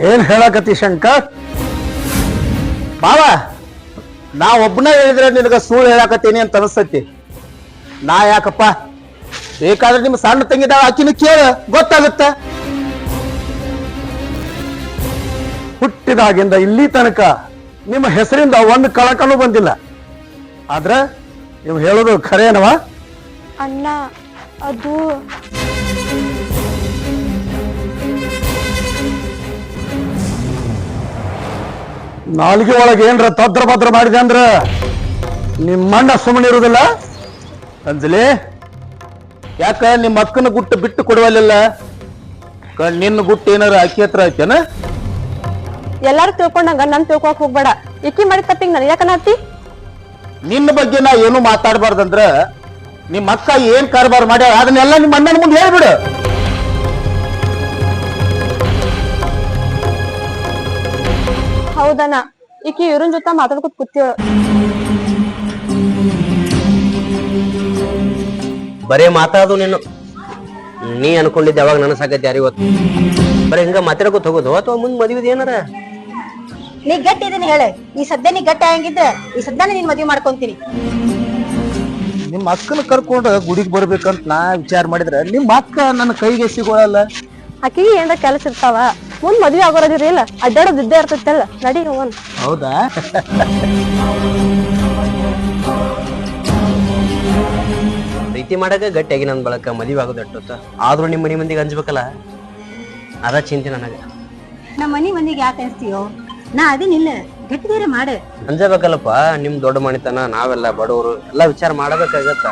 ಏನ್ ಹೇಳಕತಿ ಶಂಕರ್? ಬಾವ ನಾ ಒಬ್ಬನ ಹೇಳಿದ್ರೆ ನಿನಗ ಸುಳ್ಳು ಹೇಳಕತ್ತೀನಿ ಅಂತ ಅನಿಸ್ತೈತಿ. ನಾ ಯಾಕಪ್ಪ? ಬೇಕಾದ್ರೆ ನಿಮ್ ಸಣ್ಣ ತಂಗಿದಾಗ ಆಕಿನ ಕೇಳ, ಗೊತ್ತಾಗುತ್ತ? ಹುಟ್ಟಿದಾಗಿಂದ ಇಲ್ಲಿ ತನಕ ನಿಮ್ಮ ಹೆಸರಿಂದ ಒಂದು ಕಳಕನು ಬಂದಿಲ್ಲ. ಆದ್ರೆ, ನೀವು ಹೇಳೋದು ಖರೇನವಾ? ಅಣ್ಣ, ಅದು ನಾಲ್ಗೆ ಒಳಗೆ ಏನ್ರ ತದ್ರ ಭದ್ರ ಮಾಡಿದೆ ಅಂದ್ರ ನಿಮ್ಮಣ್ಣ ಸುಮ್ಮನೆ ಇರುದಿಲ್ಲ ಅಂಜಲಿ ಯಾಕ ನಿಮ್ಮ ಅಕ್ಕನ ಗುಟ್ಟು ಬಿಟ್ಟು ಕೊಡುವಲ್ಲಿಲ್ಲ? ಕಣ್ಣ ನಿನ್ನ ಗುಟ್ಟು ಏನಾರ ಅಕ್ಕಿ ಹತ್ರ ಐತೇನ ಎಲ್ಲಾರು ತಿಳ್ಕೊಂಡಂಗ ನನ್ ತಿಳ್ಕೊಕ್ ಹೋಗ್ಬೇಡ. ಇಕ್ಕಿ ಮಾಡಿ ತಪ್ಪಿಗೆ ನನ್ ಯಾಕನ್ನತ್ತಿ ನಿನ್ನ ಬಗ್ಗೆ ನಾ ಏನು ಮಾತಾಡಬಾರ್ದಂದ್ರ ನಿಮ್ಮ ಅಕ್ಕ ಏನ್ ಕಾರ್ಬಾರ್ ಮಾಡ್ಯಾರ ಅದನ್ನೆಲ್ಲ ನಿಮ್ಮ ಅಣ್ಣನ ಮುಂದೆ ಹೇಳ್ಬಿಡು. ಹೌದಣ್ಣ. ಈಕಿ ಇವ್ರನ್ ಜೊತೆ ಮಾತಾಡ್ಕೊತ ಕೂತಿವಳು ಬರೇ ಮಾತಾಡು ನೀನು. ನೀ ಅನ್ಕೊಂಡಿದ್ದೆ ಯಾವಾಗ ನನಸಾಕೈತಿ ಯಾರು ಇವತ್ತು ಬರೇ ಹಿಂಗ ಮಾತಾಡ್ಕೊತ ಹೋಗೋದು. ಅಥವಾ ಮುಂದ್ ಮದುವೆ ಏನಾರ? ನೀ ಗಟ್ಟಿ ಇದೀನಿ ಹೇಳ. ಈ ಸದ್ಯ ನೀ ಗಟ್ಟಿ ಹಂಗಿದ್ರ ಈ ಸದ್ಯನೇ ನೀನ್ ಮದ್ವೆ ಮಾಡ್ಕೊಂತೀನಿ. ನಿಮ್ಮ ಅಕ್ಕನ ಕರ್ಕೊಂಡು ಗುಡಿಗೆ ಬರ್ಬೇಕಂತ ನಾ ವಿಚಾರ ಮಾಡಿದ್ರೆ ನಿಮ್ಮ ಅಕ್ಕ ನನ್ನ ಕೈಗೆ ಸಿಗೋಳಲ್ಲ. ಆಕಿಗೆ ಏನಾರ ಕೆಲಸ ಇರ್ತಾವ? ಮುಂದ್ ಮದ್ವೆ ಆಗೋರದಿರಿ ಇಲ್ಲ. ಅಡ್ಡಾಡೋದ್ ಇದ್ದೇ ಇರ್ತೈತಲ್ಲ ನಡಿ ಹೋಗೋಣ. ಹೌದಾ? ಪ್ರೀತಿ ಮಾಡಕ ಗಟ್ಟಿಯಾಗಿ ನನ್ ಬಳಕ ಮದುವೆ ಆಗೋದು ಅಟ್ಟುತ್ತ ಆದ್ರೂ ನಿಮ್ಮ ಮನೆ ಮಂದಿಗೆ ಅಂಜ್ಬೇಕಲ್ಲ? ಅದ ಚಿಂತೆ ನನಗ. ನಮ್ಮ ಮನಿ ಮಂದಿಗೆ ಯಾಕೆ ಅನ್ಸ್ತೀಯೋ ನಾ ಅದಿನಿಲ್ಲ ಗಟ್ಟಿದೇರೆ ಮಾಡ. ಅಂಜಬೇಕಲ್ಲಪ್ಪ. ನಿಮ್ ದೊಡ್ಡ ಮಣಿತನ ನಾವೆಲ್ಲ ಬಡವರು ಎಲ್ಲ ವಿಚಾರ ಮಾಡಬೇಕಾಗತ್ತ?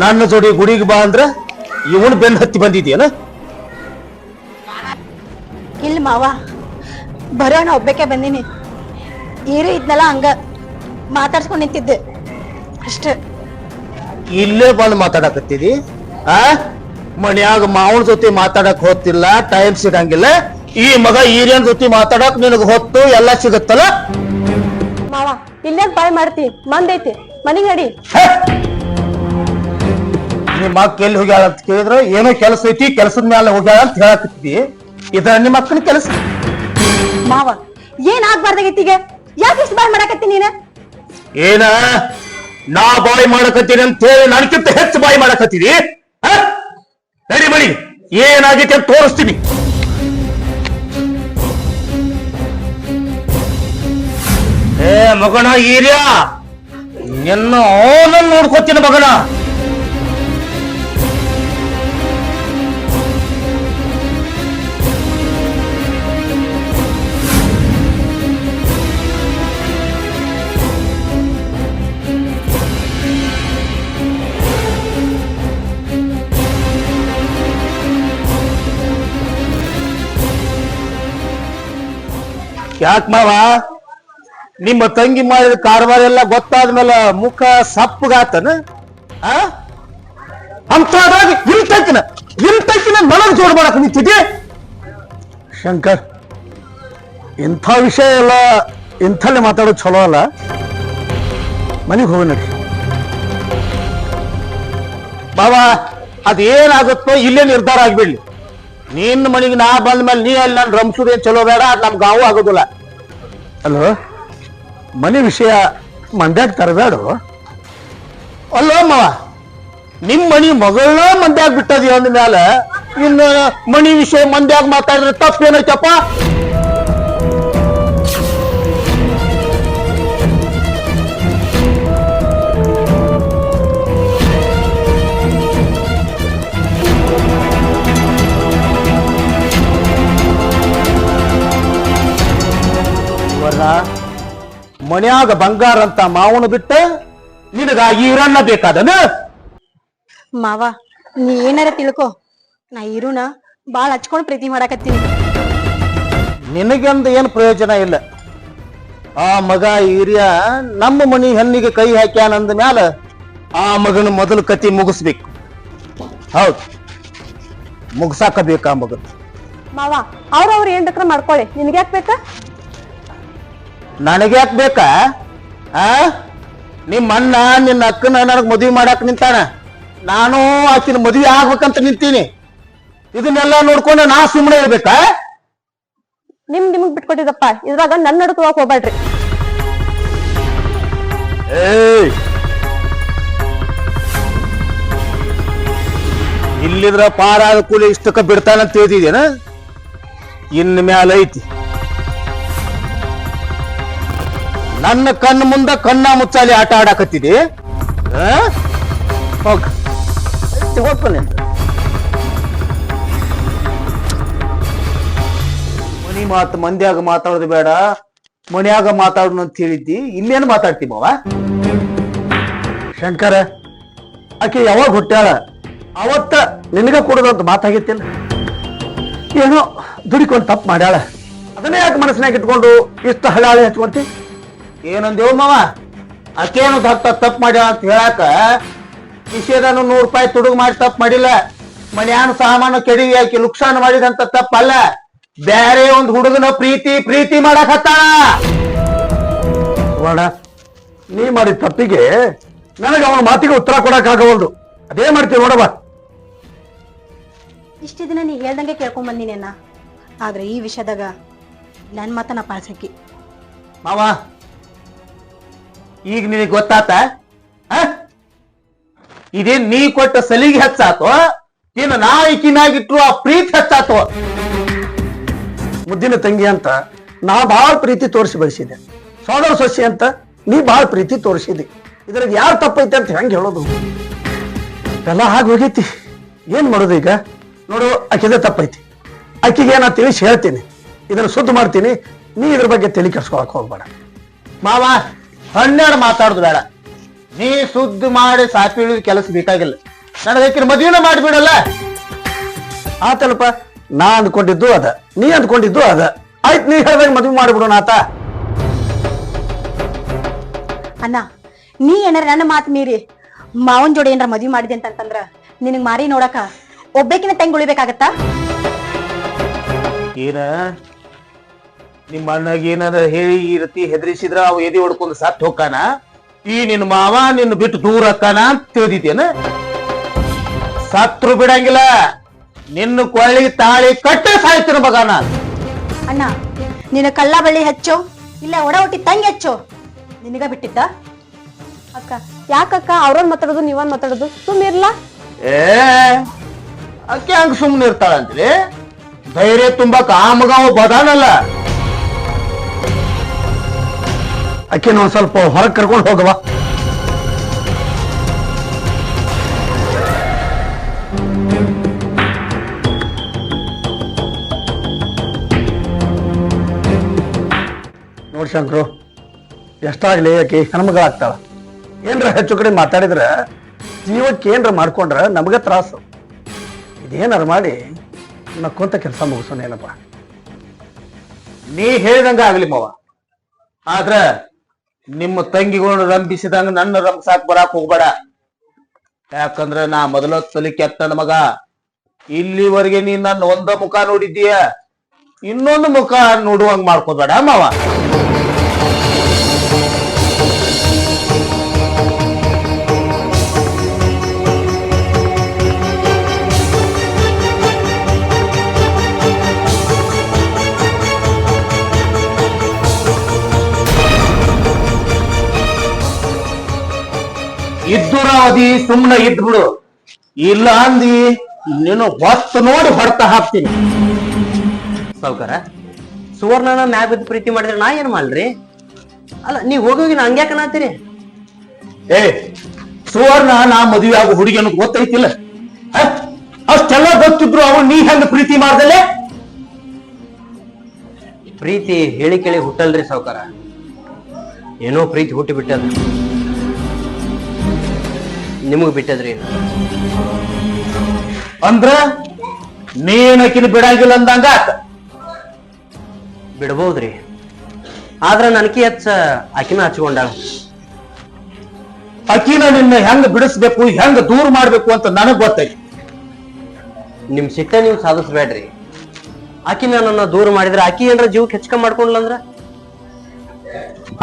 ನನ್ನ ಜೋಡಿ ಗುಡಿಗೆ ಬಾ ಅಂದ್ರ ಇವನ್ ಬೆನ್ ಹತ್ತಿ ಬಂದಿದ್ಯೇನ? ಇಲ್ಲ ಮಾವ ಬರೋಣ ಒಬ್ಬಕ್ಕೆ ಬಂದೀನಿ. ಈರು ಇದ್ನಲ್ಲ ಹಂಗ ಮಾತಾಡ್ಸ್ಕೊಂಡ್ ನಿಂತಿದ್ದೆ. ಅಷ್ಟೇ. ಇಲ್ಲೇ ಬಂದು ಮಾತಾಡಕತ್ತಿದಿ? ಆ? ಮನ್ಯಾಗ ಮಾವನ ಜೊತೆ ಮಾತಾಡಕ್ ಹೋಗ್ತಿಲ್ಲ ಟೈಮ್ ಸಿಗಂಗಿಲ್ಲ. ಈ ಮಗ ಈರಿಯನ್ ಜೊತೆ ಮಾತಾಡಕ್ ನಿನಗ ಹೊತ್ತು ಎಲ್ಲ ಸಿಗುತ್ತಲ್ಲ? ಮಾವ ಇಲ್ಲೇ ಬಾಯ್ ಮಾಡ್ತಿ? ಮಂದೈತಿ. ಮನಿಗಡಿ ನಡಿ! ನಿಮ್ಮ ಮಕ್ಕ ಎಲ್ಲಿ ಹೋಗ್ಯಾಳ ಅಂತ ಕೇಳಿದ್ರ ಏನೋ ಕೆಲಸ ಐತಿ ಕೆಲಸದ ಮೇಲೆ ಹೋಗ್ಯಾಳ ಅಂತ ಹೇಳಕತ್ತಿದ್ವಿ ಇದ ನಿಮ್ಮ ಅಕ್ಕನ ಕೆಲಸ. ಮಾವ ಏನ್ ಆಗ್ಬಾರ್ದಾಗೈತಿ ಈಗ? ಯಾಕೆ ಇಷ್ಟು ಬಾಯ್ ಮಾಡಕತ್ತಿ ನೀನ? ಏನ? ನಾ ಬಾಯ್ ಮಾಡಕತ್ತೀನಿ ಅಂತ ಹೇಳಿ ನನಗಿಂತ ಹೆಚ್ಚು ಬಾಯ್ ಮಾಡಕತ್ತೀರಿ? ನಡಿ ಮಣಿ ಏನಾಗೈತಿ ಅಂತ ತೋರಿಸ್ತೀನಿ. ಏ ಮಗಣ ಈರ್ಯ ನಿನ್ನ ಅವನನ್ನು ನೋಡ್ಕೋತೀನಿ ಮಗನ. ಯಾಕ್ ಮಾವ? ನಿಮ್ಮ ತಂಗಿ ಮಾಡಿದ ಕಾರವಾರ ಎಲ್ಲ ಗೊತ್ತಾದ್ಮೇಲೆ ಮುಖ ಸಪ್ಪಗಾತನ? ಆ? ಅಂತದಾಗ ಇಲ್ತಕ್ಕಿನ ಇಲ್ತಕ್ಕಿನ ನನಗ್ ಜೋಡ್ ಮಾಡಕ್ ನಿಂತಿದ್ದೆ ಶಂಕರ್, ಇಂಥ ವಿಷಯ ಎಲ್ಲ ಇಂಥಲ್ಲಿ ಮಾತಾಡೋದು ಚಲೋ ಅಲ್ಲ? ಮನೆಗೆ ಹೋಗಿ ನಡಿ. ಬಾಬಾ ಅದೇನಾಗುತ್ತೋ ಇಲ್ಲೇ ನಿರ್ಧಾರ ಆಗ್ಬಿಡ್ಲಿ. ನಿನ್ನ ಮನೆಗೆ ನಾ ಬಂದ ಮೇಲೆ ನೀ ಅಲ್ಲಿ ನಾನು ರಂಸುದೇ ಚಲೋ ಬೇಡ ಅದು ನಮ್ ಗಾವು ಆಗೋದಿಲ್ಲ. ಅಲ್ಲೋ ಮನೆ ವಿಷಯ ಮಂದ್ಯಾಗ ತರಬೇಡು? ಅಲ್ಲೋ ಮಾವ ನಿಮ್ ಮನಿ ಮಗಳನ್ನ ಮಂದ್ಯಾಗ ಬಿಟ್ಟದಿ ಅಂದ ಮ್ಯಾಲ ಇನ್ನು ಮನಿ ವಿಷಯ ಮಂದ್ಯಾಗ ಮಾತಾಡಿದ್ರೆ ತಪ್ಪೇನೈತಪ್ಪ? ವರ ಮನ್ಯಾಗ ಬಂಗಾರ ಅಂತ ಮಾವನ ಬಿಟ್ಟ ನಿನಗ ಈರಣ್ಣ ಬೇಕಾದನ ಮಾವ ನೀ ಏನಾರ ತಿಳ್ಕೊ. ನಾ ಇರುಣ ಬಾಳ್ ಹಚ್ಕೊಂಡ್ ಪ್ರೀತಿ ಮಾಡಾಕತ್ತೀನಿ. ನಿನಗೆಂದ ಏನ್ ಪ್ರಯೋಜನ ಇಲ್ಲ? ಆ ಮಗ ಹಿರಿಯ ನಮ್ಮ ಮನಿ ಹೆಣ್ಣಿಗೆ ಕೈ ಹಾಕ್ಯಾನಂದ ಮ್ಯಾಲ ಆ ಮಗನ ಮೊದಲು ಕತಿ ಮುಗಿಸ್ಬೇಕು. ಹೌದು. ಮುಗಿಸಾಕ ಬೇಕಾ ಮಗನ್? ಮಾವ ಅವ್ರವ್ರ ಏನ್ ಬೇಕಾರೆ ಮಾಡ್ಕೊಳ್ಳಿ ನಿನ್ಗೆ ಯಾಕೆ ಬೇಕಾ? ನನಗೆ ಯಾಕೆ ಬೇಕಾ? ಆ? ನಿಮ್ಮ ಅಣ್ಣ ನಿನ್ನ ಅಕ್ಕನ ನನಗ್ ಮದುವೆ ಮಾಡಾಕ್ ನಿಂತಾನ? ನಾನು ಆಕಿನ ಮದುವೆ ಆಗ್ಬೇಕಂತ ನಿಂತೀನಿ. ಇದನ್ನೆಲ್ಲ ನೋಡ್ಕೊಂಡು ನಾ ಸುಮ್ಮನೆ ಇರ್ಬೇಕಾ? ನಿಮ್ ನಿಮಗ್ ಬಿಟ್ಕೊಟ್ಟಿದಪ್ಪ ಇದ್ರಾಗ ನನ್ನ ನಡುಕ್ ಹೋಗಕ್ ಹೋಗ್ಬೇಡ್ರಿ. ಏಯ್! ಇಲ್ಲಿದ್ರ ಪಾರಾದ ಕೂಲಿ ಇಷ್ಟಕ್ಕ ಬಿಡ್ತಾನಂತ ತಿಳಿದಿದೇನ ಇನ್ ಮ್ಯಾಲ ಐತಿ. ನನ್ನ ಕಣ್ಣು ಮುಂದ ಕಣ್ಣ ಮುಚ್ಚಾಲಿ ಆಟ ಆಡಾಕತ್ತಿದೆ? ಹೋಗ್ತಾನೆ ಮನಿ ಮಾತು ಮಂದ್ಯಾಗ ಮಾತಾಡೋದು ಬೇಡ, ಮನ್ಯಾಗ ಮಾತಾಡೋಣ ಅಂತ ಹೇಳಿದ್ದಿ ಇಲ್ಲೇನು ಮಾತಾಡ್ತಿ ಮಾವ? ಶಂಕರ, ಆಕೆ ಯಾವಾಗ ಹುಟ್ಟ್ಯಾಳ? ಅವತ್ತ ನಿನಗ ಕೊಡೋದಂತ ಮಾತಾಗಿತ್ತಿಲ್ಲ. ಏನೋ ದುಡಿಕೊಂಡು ತಪ್ಪು ಮಾಡ್ಯಾಳ. ಅದನ್ನೇ ಯಾಕೆ ಮನಸ್ಸಿನಾಗ ಇಟ್ಕೊಂಡು ಇಷ್ಟು ಹಳಾಳಿ ಹಚ್ಕೊಂತಿ? ಏನಂದೇವ್ ಮಾವ? ಅಕೇನು ದತ್ತ ತಪ್ಪು ಮಾಡ್ಯಾಳ ಅಂತ ಹೇಳಾಕ ವಿಷಯದನು ನೂರು ರೂಪಾಯಿ ತುಡುಗು ಮಾಡಿ ತಪ್ಪು ಮಾಡಿಲ್ಲ. ಮನ್ಯಾನ ಸಾಮಾನು ಕೆಡವಿ ಹಾಕಿ ನುಕ್ಸಾನ್ ಮಾಡಿದಂತ ತಪ್ಪಲ್ಲ. ಬೇರೆ ಒಂದು ಹುಡುಗನ ಪ್ರೀತಿ ಪ್ರೀತಿ ಮಾಡಕತ್ತಾಳ ವರ್ಣ ನೀ ಮಾಡಿದ ತಪ್ಪಿಗೆ ನನಗೆ ಅವನ ಮಾತಿಗೆ ಉತ್ತರ ಕೊಡಕ್ಕಾಗವಲ್ದು ಅದೇ ಮಾಡ್ತೀವಿ ನೋಡವ ಇಷ್ಟು ದಿನ ನೀ ಹೇಳ್ದಂಗೆ ಕೇಳ್ಕೊಂಡ್ ಬಂದಿನೇನ ಆದ್ರೆ ಈ ವಿಷಯದಾಗ ನನ್ನ ಮಾತನ್ನ ಪಾಲ್ಸಕ್ಕಿ ಮಾವ ಈಗ ನಿನಗೆ ಗೊತ್ತಾತ? ಇದೇನ್ ನೀ ಕೊಟ್ಟ ಸಲಿಗೆ ಹೆಚ್ಚಾತೋ? ಇನ್ನು ನಾ ಈಕಿನಾಗಿಟ್ರು ಆ ಪ್ರೀತಿ ಹೆಚ್ಚಾತೋ? ಮುದ್ದಿನ ತಂಗಿ ಅಂತ ನಾ ಬಹಳ ಪ್ರೀತಿ ತೋರಿಸಿ ಬಯಸಿದೆ. ಸೋದರ ಸೊಸೆ ಅಂತ ನೀ ಬಹಳ ಪ್ರೀತಿ ತೋರಿಸಿದೆ. ಇದ್ರಾಗ ಯಾರು ತಪ್ಪೈತೆ ಅಂತ ಹೆಂಗ್ ಹೇಳೋದು? ಎಲ್ಲ ಹಾಗೆ ಹೋಗೈತಿ. ಏನ್ ಮಾಡೋದು ಈಗ? ನೋಡು, ಆಕಿದೆ ತಪ್ಪೈತಿ. ಅಕ್ಕಿಗೆ ನಾ ತಿಳಿಸಿ ಹೇಳ್ತೀನಿ. ಇದನ್ನ ಸುದ್ದಿ ಮಾಡ್ತೀನಿ. ನೀ ಇದ್ರ ಬಗ್ಗೆ ತಲೆ ಕೆಡ್ಸ್ಕೊಳಕ್ ಹೋಗ್ಬೇಡ. ಮಾವ ಹನ್ನೆರಡು ಮಾತಾಡುದು ಬೇಡ. ನೀ ಸುದ್ದಿ ಮಾಡಿ ಸಾಪಿ ಇಳಿದ ಕೆಲಸ ಬೇಕಾಗಿಲ್ಲ. ನನಗೆ ಮದುವೆನ ಮಾಡಿಬಿಡಲ್ಲ ಆತಲ್ಪ ನಾ ಅಂದ್ಕೊಂಡಿದ್ದು ಅದ. ನೀ ಅಂದ್ಕೊಂಡಿದ್ದು ಅದ. ಆಯ್ತು ನೀ ಹೇಳ್ದಾಗ ಮದುವೆ ಮಾಡಿಬಿಡೋಣ ಆತ. ಅಣ್ಣ ನೀ ಏನಾರ ನನ್ನ ಮಾತು ಮೀರಿ ಮಾವನ್ ಜೋಡಿ ಏನಾರ ಮದ್ವಿ ಮಾಡಿದೆ ಅಂತಂದ್ರ ನಿನಗ್ ಮಾರಿ ನೋಡಕ ಒಬ್ಬಾಕಿನ ತಂಗಿ ಉಳಿಬೇಕಾಗತ್ತ? ಏನ ನಿಮ್ಮ ಅಣ್ಣಗ ಏನಾರ ಹೇಳಿ ಈ ರೀತಿ ಹೆದರಿಸಿದ್ರ ಅವ ಎದೆ ಹೊಡ್ಕೊಂಡು ಸತ್ ಹೋಗ್ಕಾನ? ಈ ನಿನ್ನ ಮಾವ ನಿನ್ನ ಬಿಟ್ಟು ದೂರ ಅಕ್ಕಾನ ಅಂತ ತಿಳಿದಿದ್ದೇನ. ಸತ್ರು ಬಿಡಂಗಿಲ್ಲ. ನಿನ್ನ ಕೊಳ್ಳಿ ತಾಳಿ ಕಟ್ಟ ಸಾಯ್ತಿನ ಮಗಾನ. ಅಣ್ಣ ನಿನ್ನ ಕಳ್ಳ ಬಳ್ಳಿ ಹೆಚ್ಚು ಇಲ್ಲ ಒಡ ಹುಟ್ಟಿ ತಂಗಿ ಹೆಚ್ಚು? ನಿನಗ ಬಿಟ್ಟಿದ್ದ? ಅಕ್ಕ ಯಾಕಕ್ಕ ಅವ್ರೊಂದ್ ಮಾತಾಡೋದು ನೀವೊಂದ್ ಮಾತಾಡೋದು? ಸುಮ್ ಇರ್ಲಾ. ಏ ಅಕ್ಕ ಹಂಗ ಸುಮ್ಮನೆ ಇರ್ತಾಳಂತ್ರಿ? ಧೈರ್ಯ ತುಂಬಕ್ ಆ ಮಗ ಅವ ಬದಾನಲ್ಲ. ಆಕಿನ ಒಂದ್ ಸ್ವಲ್ಪ ಹೊರಗೆ ಕರ್ಕೊಂಡು ಹೋಗವಾ ನೋಡಿ ಶಂಕರು, ಎಷ್ಟಾಗ್ಲಿ ಆಕಿ ಹೆಣ್ಮಗಳಾಗ್ತಾಳ. ಏನ್ರ ಹೆಚ್ಚು ಕಡೆ ಮಾತಾಡಿದ್ರೆ ಜೀವಕ್ಕೆ ಏನ್ರ ಮಾಡ್ಕೊಂಡ್ರೆ ನಮಗೆ ತ್ರಾಸು. ಇದೇನಾರು ಮಾಡಿ ನಕ್ಕೊಂತ ಕೆಲಸ ಮುಗಿಸೋಣ ಏನಪ್ಪ. ನೀ ಹೇಳಿದಂಗ ಆಗ್ಲಿ ಮಾವ. ಆದ್ರ ನಿಮ್ಮ ತಂಗಿಗಳು ರಂಭಿಸಿದಂಗ ನನ್ನ ರಂಸಾಕ್ ಬರಾಕ್ ಹೋಗ್ಬೇಡ. ಯಾಕಂದ್ರೆ ನಾ ಮೊದಲ ತಲಿ ಕೆತ್ತ ಮಗ. ಇಲ್ಲಿವರೆಗೆ ನೀ ನನ್ನ ಒಂದ ಮುಖ ನೋಡಿದ್ದೀಯ? ಇನ್ನೊಂದು ಮುಖ ನೋಡುವಂಗ ಮಾಡ್ಕೋಬೇಡ ಮಾವ. ಇದ್ದುರಾವಧಿ ಸುಮ್ನ ಇದ್ಬಿಡು ಇಲ್ಲ ಅಂದಿ ನೀನು ಹೊತ್ತು ನೋಡಿ ಹೊಡ್ತಾ ಹಾಕ್ತೀನಿ. ಸಾವ್ಕಾರ ಸುವರ್ಣನ ಬಿದ್ದು ಪ್ರೀತಿ ಮಾಡಿದ್ರೆ ನಾ ಏನ್ ಮಾಡ್ರಿ ಅಲ್ಲ ನೀವ್ ಹೋಗೋಗಿ ನಾ ಹಂಗ್ಯಾಕ ಅನ್ನತ್ತೀರಿ ಏ ಸುವರ್ಣ ನಾ ಮದುವೆ ಆಗೋ ಹುಡುಗಿ ಅನ್ನೋದು ಗೊತ್ತೈತಿಲ್ಲ. ಅಷ್ಟೆಲ್ಲ ಗೊತ್ತಿದ್ರು ಅವನು ನೀ ಹೆಂಗ ಪ್ರೀತಿ ಮಾಡ್ದಲೆ? ಪ್ರೀತಿ ಹೇಳಿ ಕೇಳಿ ಹುಟ್ಟಲ್ರಿ ಸಾವುಕಾರ. ಏನೋ ಪ್ರೀತಿ ಹುಟ್ಟಿ ಬಿಟ್ಟದ. ನಿಮಗ್ ಬಿಟ್ಟದ್ರಿ? ಅಂದ್ರ ಅಂದ್ರ ನೀನಕಿನ ಬಿಡಂಗಿಲ್ಲ ಅಂದಂಗ. ಬಿಡ್ಬೋದ್ರಿ. ಆದ್ರ ನನಕಿ ಹೆಚ್ಚ ಆಕಿನ ಹಚ್ಕೊಂಡಾಳ. ಅಕಿನ ನಿನ್ನ ಹೆಂಗ್ ಬಿಡಿಸ್ಬೇಕು ಹೆಂಗ್ ದೂರ ಮಾಡ್ಬೇಕು ಅಂತ ನನಗ್ ಗೊತ್ತೈತಿ. ನಿಮ್ ಸಿಟ್ಟ ನೀವು ಸಾಧಿಸ್ಬೇಡ್ರಿ. ಆಕಿನ ನನ್ನ ದೂರ ಮಾಡಿದ್ರೆ ಆಕಿ ಏನ್ರ ಜೀವಕ್ಕೆ ಹೆಚ್ಕ ಮಾಡ್ಕೊಂಡ್ಲಂದ್ರ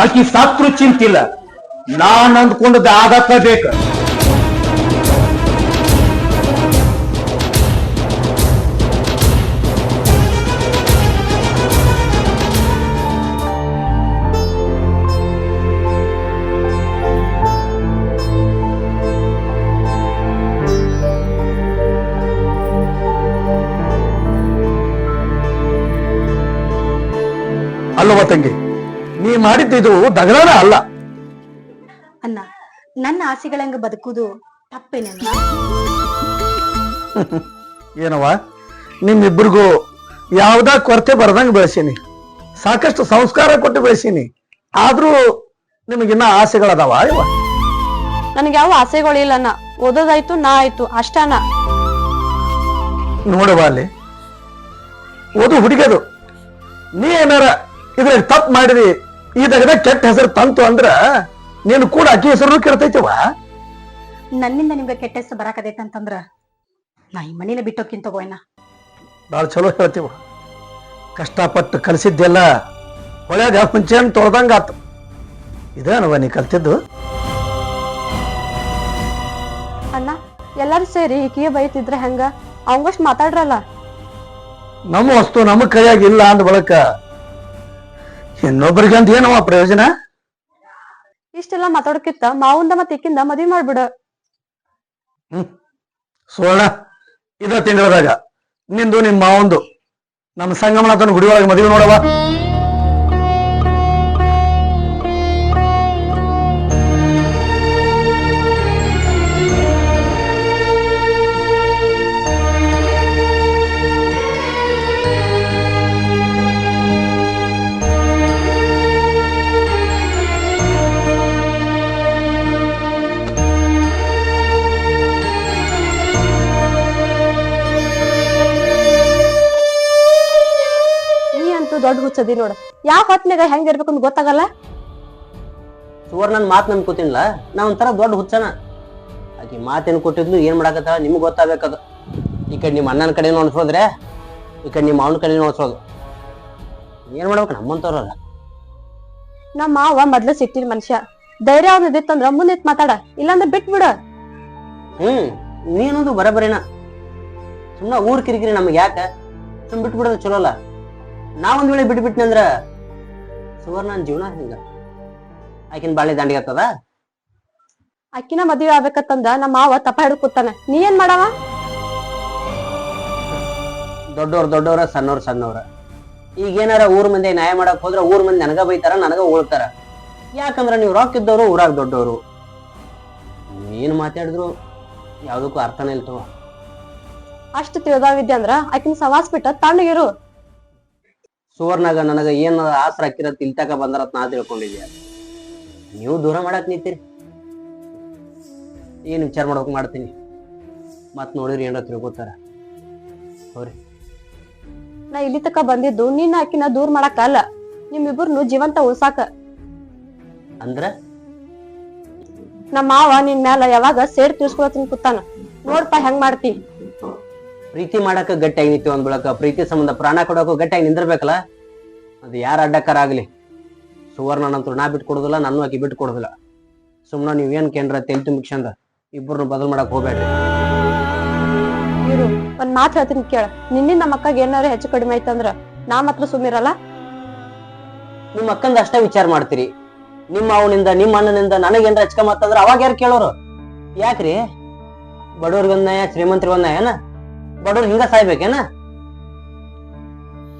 ಆಕಿ ಸಾತ್ರು ಚಿಂತಿಲ್ಲ. ನಾನ್ ಅಂದ್ಕೊಂಡದ್ದು ಆಗಕ್ಕ ಬೇಕ. ಅಲ್ಲವ ತಂಗಿ? ನೀ ಮಾಡಿದ್ದಿದು ದಗದಾನ ಅಲ್ಲ. ಅಣ್ಣ ನನ್ನ ಆಸೆಗಳಂಗ ಬದುಕುದು ತಪ್ಪೇನಲ್ಲ ಏನವ ನಿಮ್ಮಿಬ್ಬರಿಗೂ ಯಾವ್ದ ಕೊರತೆ ಬರದಂಗ ಬೆಳೆಸೀನಿ. ಸಾಕಷ್ಟು ಸಂಸ್ಕಾರ ಕೊಟ್ಟು ಬೆಳೆಸೀನಿ. ಆದ್ರೂ ನಿಮಗಿನ್ನ ಆಸೆಗಳದಾವ ಇವ ನನಗೆ ಯಾವ ಆಸೆಗಳಿಲ್ಲನ ಓದೋದಾಯ್ತು ನಾ ಆಯ್ತು ಅಷ್ಟನ ನೋಡವ ಅಲ್ಲಿ ಓದು ಹುಡುಗದು ನೀ ಏನಾರ ಇದ್ರಾಗ ತಪ್ಪು ಮಾಡಿದಿ. ಈ ದಗದ ಕೆಟ್ಟ ಹೆಸರು ತಂತು ಅಂದ್ರ ನೀನು ಕೂಡ ಅಕ್ಕಿ ಹೆಸರು ಕೆಡ್ತೈತಿವ? ನನ್ನಿಂದ ನಿಮ್ಗೆ ಕೆಟ್ಟ ಹೆಸರು ಬರಾಕದೈತೆ ಅಂತಂದ್ರ ನಾ ಈ ಮನೇನ ಬಿಟ್ಟೋಕಿನ್ ತಗೋಯ್ನ ಭಾಳ ಚಲೋ ಹೇಳ್ತೀವ. ಕಷ್ಟಪಟ್ಟು ಕಲಿಸಿದ್ದೆಲ್ಲ ಹೊಳ್ಯಾಗ ಹುಂಚೆನ್ ತೊಳ್ದಂಗ ಆತು. ಇದೇನವ ನೀ ಕಲ್ತಿದ್ದು? ಅಣ್ಣ ಎಲ್ಲಾರು ಸೇರಿ ಈಕಿಗೆ ಬೈತಿದ್ರೆ ಹೆಂಗ? ಅವಂಗಷ್ಟು ಮಾತಾಡ್ರಲ್ಲ. ನಮ್ಮ ವಸ್ತು ನಮ್ಮ ಕೈಯಾಗ ಇಲ್ಲ ಅಂದ ಬಳಕ ಇನ್ನೊಬ್ಬರಿಗೆ ಅಂತ ಏನವ ಪ್ರಯೋಜನ? ಇಷ್ಟೆಲ್ಲ ಮಾತಾಡಕಿತ್ತ ಮಾವಂದ ಮತ್ ಇಕ್ಕಿಂದ ಮದ್ವಿ ಮಾಡ್ಬಿಡ. ಹ್ಮ್. ಸುವರ್ಣ ಇದ ತಿಂಗಳದಾಗ ನಿಂದು ನಿಮ್ ಮಾವಂದು ನಮ್ಮ ಸಂಗಮನಾಥನ ಗುಡಿ ಒಳಗೆ ಮದುವೆ ನೋಡವ ಹುಚ್ಚದಿ ನೋಡ. ಯಾವ ಹೊತ್ನಾಗ ಹೆಂಗ್ ಇರ್ಬೇಕು ಅಂತ ಗೊತ್ತಾಗಲ್ಲ? ಸುವರ್ಣನ್ ಮಾತು ಕೂತಿನ್ಲ? ನಾ ಒಂಥರ ದೊಡ್ಡ ಹುಚ್ಚನ. ಆಕಿ ಮಾತೇನ್ ಕೊಟ್ಟಿದ್ಲು ಏನ್ ಮಾಡಾಕತ್ತ ನಿಮ್ಗೆ ಗೊತ್ತಾಗಬೇಕದು. ಈ ಕಡೆ ನಿಮ್ಮ ಅಣ್ಣನ ಕಡೆ ನೋಡ್ಸೋದ್ರೆ ಈ ಕಡೆ ನಿಮ್ಮ ಅವನ ಕಡೆ ನೋಡ್ಸೋದು ಏನ್ ಮಾಡ್ಬೇಕು ನಮ್ಮಂತವ್ರಲ್ಲ ನಮ್ಮ ಮಾವ ಮೊದ್ಲ ಸಿಟ್ಟಿನ ಮನುಷ್ಯ. ಧೈರ್ಯ ಅವನ ಇದ್ದಿತ್ತಂದ್ರ ಮುಂದೆ ನಿಂತ್ ಮಾತಾಡ ಇಲ್ಲಾಂದ್ರೆ ಬಿಟ್ ಬಿಡ ಹ್ಮ್ ನೀನೊಂದು ಬರಬರೇನ. ಸುಮ್ಮನೆ ಊರ್ ಕಿರಿಕಿರಿ ನಮ್ಗೆ ಯಾಕ? ಸುಮ್ ಬಿಟ್ಬಿಡೋದು ಚಲೋ ಅಲ್ಲ ನಾವೊಂದ್ ವೇಳೆ ಬಿಟ್ಬಿಟ್ನಿ ಅಂದ್ರ ಸುವರ್ಣನ್ ಜೀವನ ಹಿಂಗ. ಆಕಿನ ಬಾಳೆ ದಾಂಡಿಗೆ ಆಗ್ತದ ಅಕ್ಕಿನ ಮದ್ವೆ ಆಗ್ಬೇಕತ್ತಂದ ನಮ್ಮ ಮಾವ ತಪ್ಪ ಹಿಡ್ದು ಕೂತಾನ. ನೀ ಏನ್ ಮಾಡವ? ದೊಡ್ಡವ್ರ ದೊಡ್ಡವ್ರ ಸಣ್ಣವ್ರ ಸಣ್ಣವ್ರ. ಈಗ ಏನಾರ ಊರ್ ಮಂದಿ ನ್ಯಾಯ ಮಾಡಕ್ ಹೋದ್ರ ಊರ್ ಮಂದಿ ನನಗ ಬೈತಾರ ನನಗ ಉಳ್ತಾರ. ಯಾಕಂದ್ರ ನೀವು ರಾಕ್ ಇದ್ದವ್ರು ಊರಾಗ ದೊಡ್ಡವರು. ಏನ್ ಮಾತಾಡಿದ್ರು ಯಾವ್ದಕ್ಕೂ ಅರ್ಥನೇ ಇಲ್ತವ. ಅಷ್ಟು ತಿಳಿದಾವಿದ್ದೆ ಅಂದ್ರ ಆಕಿನ ಸವಾಸ್ ಬಿಟ್ಟ ತಣ್ಣಗಿರು. ಸುವರ್ಣಾಗ ನನಗ ಏನ ಆಸರ ಹಾಕಿರತ್ ಇಲ್ತಾಕ ಬಂದರತ್ ನಾ ತಿಳ್ಕೊಂಡಿದ್ದೆ. ನೀವು ದೂರ ಮಾಡಕ್ ನಿಂತೀರಿ. ಏನ್ ವಿಚಾರ ಮಾಡ್ಬೇಕು ಮಾಡ್ತೀನಿ. ಮತ್ ನೋಡಿರಿ ಏನಾರ ತಿಳ್ಕೊತಾರ. ಹೋರಿ ನಾ ಇಲ್ಲಿ ತಕ ಬಂದಿದ್ದು ನಿನ್ನ ಆಕಿನ ದೂರ ಮಾಡಕ್ ಅಲ್ಲ. ನಿಮ್ಮಿಬ್ಬರನ್ನು ಜೀವಂತ ಉಳ್ಸಾಕ. ಅಂದ್ರ? ನಮ್ಮ ಮಾವ ನಿನ್ ಮ್ಯಾಲ ಯಾವಾಗ ಸೇಡ್ ತೀರ್ಸ್ಕೊಳತಿನ್ ಕೂತಾನ. ನೋಡ್ಪಾ ಹೆಂಗ್ ಮಾಡ್ತಿ ಪ್ರೀತಿ ಮಾಡಕ ಗಟ್ಟಿಯಾಗಿ ನಿಂತೀವಿ ಒಂದ್ ಬಳಕ ಪ್ರೀತಿ ಸಂಬಂಧ ಪ್ರಾಣ ಕೊಡೋಕು ಗಟ್ಟಿಯಾಗಿ ನಿಂದಿರ್ಬೇಕಲ್ಲ? ಅದು ಯಾರು ಅಡ್ಡಕ್ಕಾರ ಆಗ್ಲಿ ಸುವರ್ಣನಂತೂ ನಾ ಬಿಟ್ಟು ಕೊಡೋದಿಲ್ಲ ನಾನು ಆಕಿ ಬಿಟ್ಟು ಕೊಡೋದಿಲ್ಲ. ಸುಮ್ಮನೆ ನೀವೇನು ಕೇಂದ್ರ ತೆಲ್ ತುಂಬಿಕ್ಷಂದ ಇಬ್ಬರನ್ನ ಬದಲು ಮಾಡಕ್ ಹೋಗ್ಬೇಡ್ರಿ. ಇರು ಒಂದ್ ಮಾತ್ ಹೇಳ್ತೀನಿ ಕೇಳ. ನಿನ್ನೆ ನಮ್ಮ ಅಕ್ಕಾಗ ಏನಾರ ಹೆಚ್ಚು ಕಡಿಮೆ ಐತಂದ್ರ ನಾ ಮಾತ್ರ ಸುಮ್ಮಿರಲ್ಲ ನಿಮ್ಮ ಅಕ್ಕಂದ ಅಷ್ಟೇ ವಿಚಾರ ಮಾಡ್ತೀರಿ. ನಿಮ್ಮ ಅವನಿಂದ ನಿಮ್ಮ ಅಣ್ಣನಿಂದ ನನಗೇನ್ರ ಹಚ್ಕ ಮಾತಂದ್ರ ಅವಾಗ ಯಾರು ಕೇಳೋರು? ಯಾಕ್ರಿ? ಬಡವ್ರಿಗೊಂದ್ ಶ್ರೀಮಂತರಿಗೊಂದ ನ್ಯಾಯನ? ಬಡವ್ರು ಹಿಂಗ ಸಾಯ್ಬೇಕೇನ?